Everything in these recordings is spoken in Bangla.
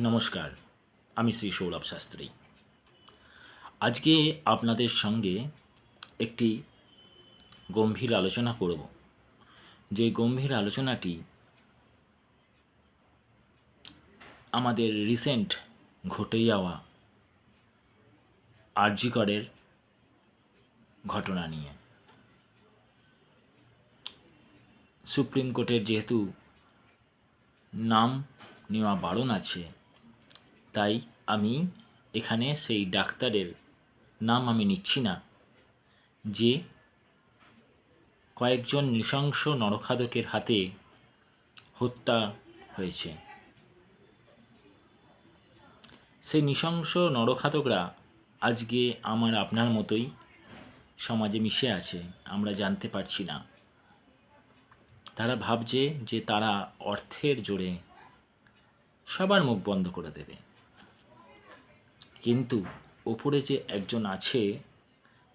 নমস্কার, আমি শ্রী সৌরভ শাস্ত্রী। আজকে আপনাদের সঙ্গে একটি গম্ভীর আলোচনা করব। যে গম্ভীর আলোচনাটি আমাদের রিসেন্ট ঘটে যাওয়া আরজিকরের ঘটনা নিয়ে। সুপ্রিম কোর্টের যেহেতু নাম নেওয়া বারণ আছে তাই আমি এখানে সেই ডাক্তারের নাম আমি নিচ্ছি না, যে কয়েকজন নৃশংস নরখাদকের হাতে হত্যা হয়েছে। সেই নৃশংস নরখাদকরা আজকে আমার আপনার মতোই সমাজে মিশে আছে, আমরা জানতে পারছি না। তারা ভাবছে যে তারা অর্থের জোরে সবার মুখ বন্ধ করে দেবে। কিন্তু ওপরে যে একজন আছে,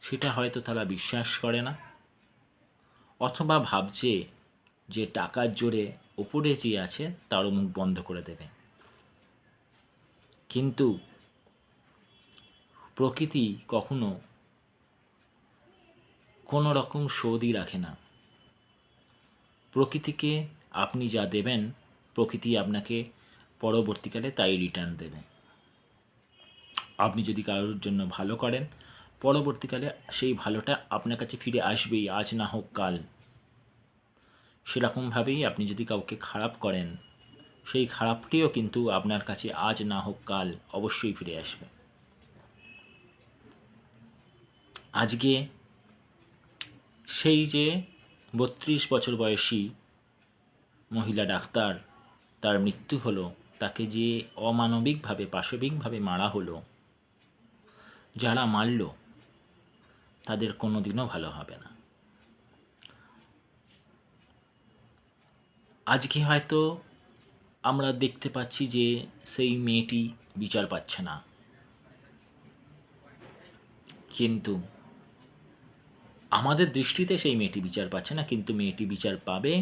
সেটা হয়তো তারা বিশ্বাস করে না। অথবা ভাবছে যে টাকার জোরে ওপরে যে আছে, তারও মুখ বন্ধ করে দেবে। কিন্তু প্রকৃতি কখনো কোনো রকম শোধই রাখে না। প্রকৃতিকে আপনি যা দেবেন, প্রকৃতি আপনাকে পরবর্তীকালে তাই রিটার্ন দেবে। আপনি যদি কারোর জন্য ভালো করেন, পরবর্তীকালে সেই ভালোটা আপনার কাছে ফিরে আসবেই, আজ না হোক কাল। সেরকমভাবেই আপনি যদি কাউকে খারাপ করেন, সেই খারাপটিও কিন্তু আপনার কাছে আজ না হোক কাল অবশ্যই ফিরে আসবে। আজকে সেই যে বত্রিশ বছর বয়সী মহিলা ডাক্তার, তার মৃত্যু হলো, তাকে যে অমানবিকভাবে, পাশবিকভাবে মারা হলো যারা মারল, তাদের কোনো দিনও ভালো হবে না। আজকে হয়তো আমরা দেখতে পাচ্ছি যে সেই মেয়েটি বিচার পাচ্ছে না। কিন্তু আমাদের দৃষ্টিতে সেই মেয়েটি বিচার পাচ্ছে না, কিন্তু মেয়েটি বিচার পাবে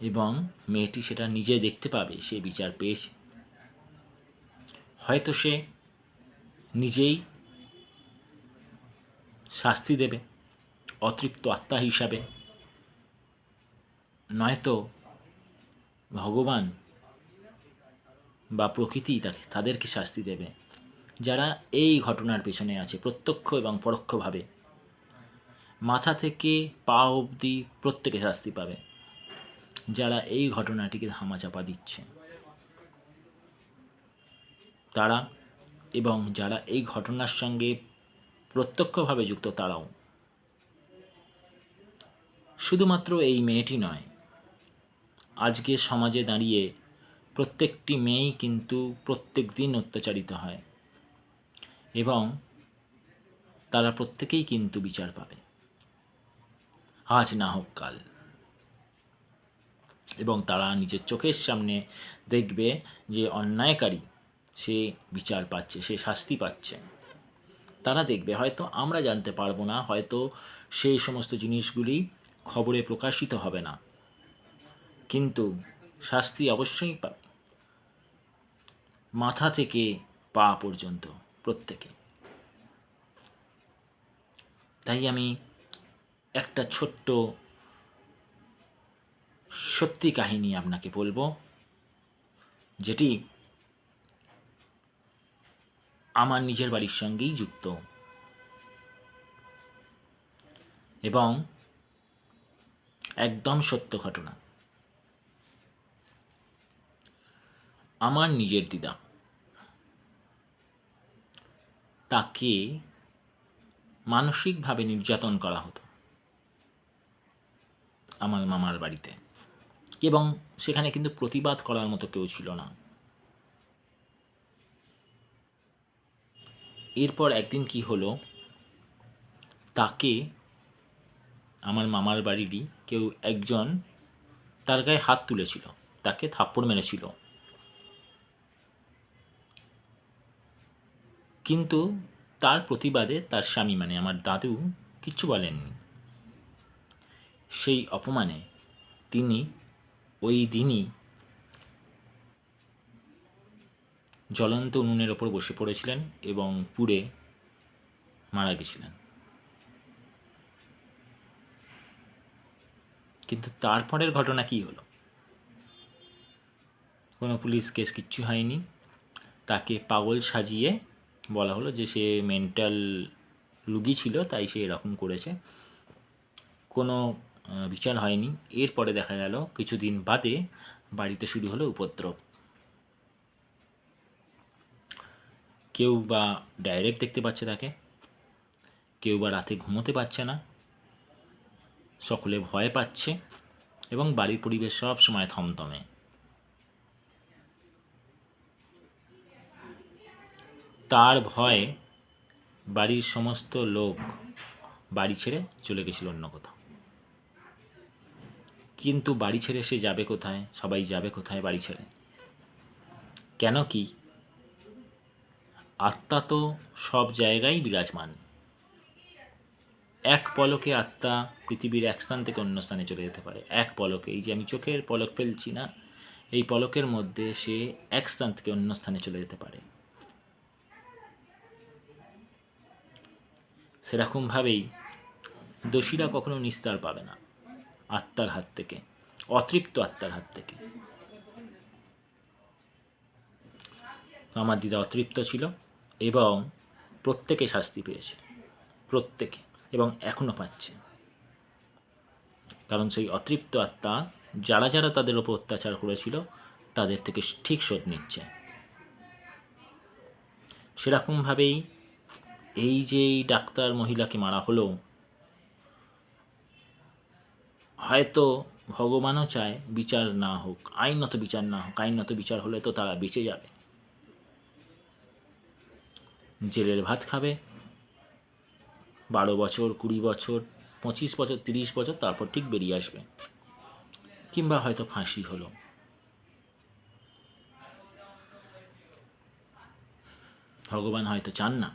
এবং মেয়েটি সেটা নিজে দেখতে পাবে, সে বিচার পেয়েছে। হয়তো সে নিজেই শাস্তি দেবে, অতৃপ্ত আত্মা হিসাবে। নয়তো ভগবান বা প্রকৃতি তাকে, তাদেরকে শাস্তি দেবে। যারা এই ঘটনার পেছনে আছে, প্রত্যক্ষ এবং পরোক্ষভাবে, মাথা থেকে পা অবধি প্রত্যেকে শাস্তি পাবে, যারা এই ঘটনাটিকে ধামাচাপা দিচ্ছে। তারা এবং যারা এই ঘটনার সঙ্গে প্রত্যক্ষভাবে যুক্ত তারাও। শুধুমাত্র এই মেয়েটি নয় আজকে সমাজে দাঁড়িয়ে প্রত্যেকটি মেয়েই কিন্তু প্রত্যেক দিন অত্যাচারিত হয় এবং তারা প্রত্যেকেই কিন্তু বিচার পাবে। আজ না হোক কাল। এবং তারা নিজের চোখের সামনে দেখবে যে অন্যায়কারী সে বিচার পাচ্ছে, সে শাস্তি পাচ্ছে। তারা দেখবে। হয়তো আমরা জানতে পারব না, হয়তো সেই সমস্ত জিনিসগুলি খবরে প্রকাশিত হবে না। কিন্তু শাস্তি অবশ্যই পাবে মাথা থেকে পা পর্যন্ত প্রত্যেকে। তাই আমি একটা ছোট্ট সত্যি কাহিনী আপনাকে বলব, যেটি আমার নিজের বাড়ির সঙ্গেই যুক্ত। এবং একদম সত্য ঘটনা। আমার নিজের দিদা তাকে মানসিকভাবে নির্যাতন করা হতো আমার মামার বাড়িতে। এবং সেখানে কিন্তু প্রতিবাদ করার মতো কেউ ছিল না। এরপর একদিন কি হলো? তাকে আমার মামার বাড়িরই কেউ একজন তার গায়ে হাত তুলেছিল, তাকে থাপ্পড় মেরেছিল। কিন্তু তার প্রতিবাদে তার স্বামী মানে আমার দাদু, কিচ্ছু বলেননি। সেই অপমানে তিনি ওই দিনই জ্বলন্ত উনুনের ওপর বসে পড়েছিলেন এবং পুড়ে মারা গেছিলেন। কিন্তু তারপরের ঘটনা কি হলো? কোনো পুলিশ কেস কিচ্ছু হয়নি। তাকে পাগল সাজিয়ে বলা হলো যে সে মেন্টাল রুগী ছিল, তাই সে এরকম করেছে। কোনো বিচার হয়নি। এরপরে দেখা গেল, কিছুদিন বাদে বাড়িতে শুরু হলো উপদ্রব। কেউ বা ডাইরেক্ট দেখতে পাচ্ছে তাকে, কেউ বা রাতে ঘুমোতে পারছে না, সকলে ভয় পাচ্ছে এবং বাড়ির পরিবেশ সব সময় থমথমে। তার ভয়ে বাড়ির সমস্ত লোক বাড়ি ছেড়ে চলে গেছিল অন্য কোথাও। কিন্তু বাড়ি ছেড়ে সে যাবে কোথায়? সবাই যাবে কোথায় বাড়ি ছেড়ে? কেন কি? আত্মা তো সব জায়গায় বিরাজমান। এক পলকে আত্মা পৃথিবীর এক স্থান থেকে অন্য স্থানে চলে যেতে পারে। এক পলকে, এই যে আমি চোখের পলক ফেলছি না, এই পলকের মধ্যে সে এক স্থান থেকে অন্য স্থানে চলে যেতে পারে। সেরকমভাবেই দোষীরা কখনো নিস্তার পাবে না আত্মার হাত থেকে, অতৃপ্ত আত্মার হাত থেকে। আমার দিদা অতৃপ্ত ছিল। এবং প্রত্যেকে শাস্তি পেয়েছে। প্রত্যেকে এবং এখনও পাচ্ছে। কারণ সেই অতৃপ্ত আত্মা যারা যারা তাদের ওপর অত্যাচার করেছিল, তাদের থেকে ঠিক শোধ নিচ্ছে। সেরকমভাবেই এই যে এই ডাক্তার মহিলাকে মারা হলো, হয়তো ভগবানও চায় বিচার না হোক, আইনত বিচার না হোক, আইনত বিচার হলে তো তারা বেঁচে যাবে। জেলের ভাত খাবে। বারো বছর, কুড়ি বছর, পঁচিশ বছর, তিরিশ বছর, তারপর ঠিক বেরিয়ে আসবে। কিংবা হয়তো ফাঁসি হলো। ভগবান হয়তো চান না।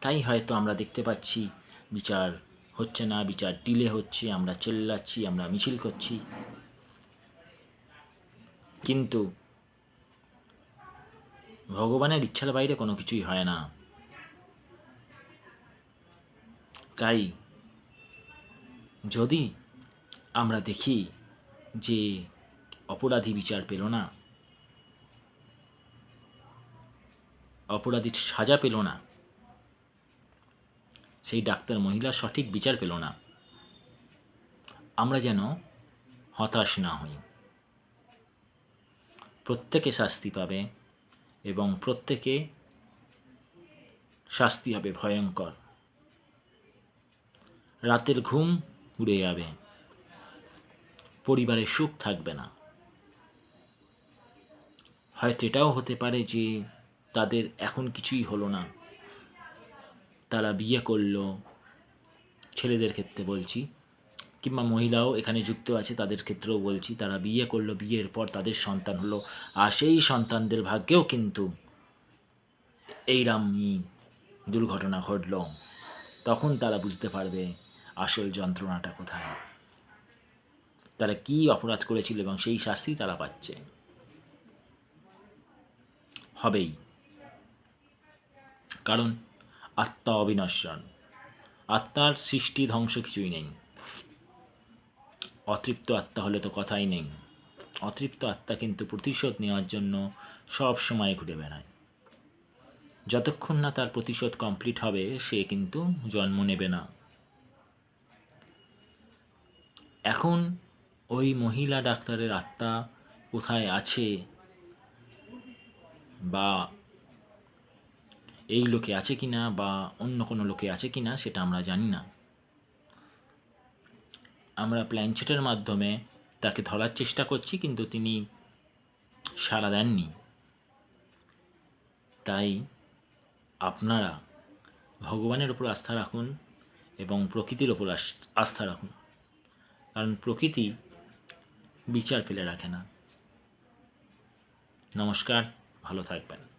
তাই হয়তো আমরা দেখতে পাচ্ছি, বিচার হচ্ছে না, বিচার ডিলে হচ্ছে, আমরা চেল্লাচ্ছি, আমরা মিছিল করছি। কিন্তু ভগবানের ইচ্ছার বাইরে কোনো কিছুই হয় না। তাই যদি আমরা দেখি যে অপরাধী বিচার পেল না, অপরাধীর সাজা পেল না, সেই ডাক্তার মহিলা সঠিক বিচার পেল না, আমরা যেন হতাশ না হই। প্রত্যেকে শাস্তি পাবে এবং প্রত্যেকে শাস্তি হবে ভয়ঙ্কর। রাতের ঘুম উড়ে যাবে। পরিবারে সুখ থাকবে না। হয়তো এটাও হতে পারে যে তাদের এখন কিছুই হলো না। তারা বিয়ে করল, ছেলেদের ক্ষেত্রে বলছি, কিংবা মহিলাও এখানে যুক্ত আছে, তাদের ক্ষেত্রেও বলছি, তারা বিয়ে করল, বিয়ের পর তাদের সন্তান হলো, আর সেই সন্তানদের ভাগ্যেও কিন্তু এইরামই দুর্ঘটনা ঘটলো। তখন তারা বুঝতে পারবে আসল যন্ত্রণাটা কোথায়? তারা কি অপরাধ করেছিল এবং সেই শাস্তি তারা পাচ্ছে? হবেই। কারণ, আত্মা অবিনশ্বর। আত্মার সৃষ্টি ধ্বংস কিছুই নেই। অতৃপ্ত আত্মা হলে তো কথাই নেই। অতৃপ্ত আত্মা কিন্তু প্রতিশোধ নেওয়ার জন্য সব সময় ঘুরে বেড়ায়। যতক্ষণ না তার প্রতিশোধ কমপ্লিট হবে, সে কিন্তু জন্ম নেবে না। এখন ওই মহিলা ডাক্তারের আত্মা কোথায় আছে? বা এই লোকে আছে কি না বা অন্য কোনো লোকে আছে কি না সেটা আমরা জানি না। আমরা প্ল্যানচেটের মাধ্যমে তাকে ধরার চেষ্টা করছি কিন্তু তিনি সাড়া দেননি। তাই আপনারা ভগবানের ওপর আস্থা রাখুন এবং প্রকৃতির ওপর আস্থা রাখুন। কারণ প্রকৃতি বিচার ফেলে রাখে না। নমস্কার ভালো থাকবেন।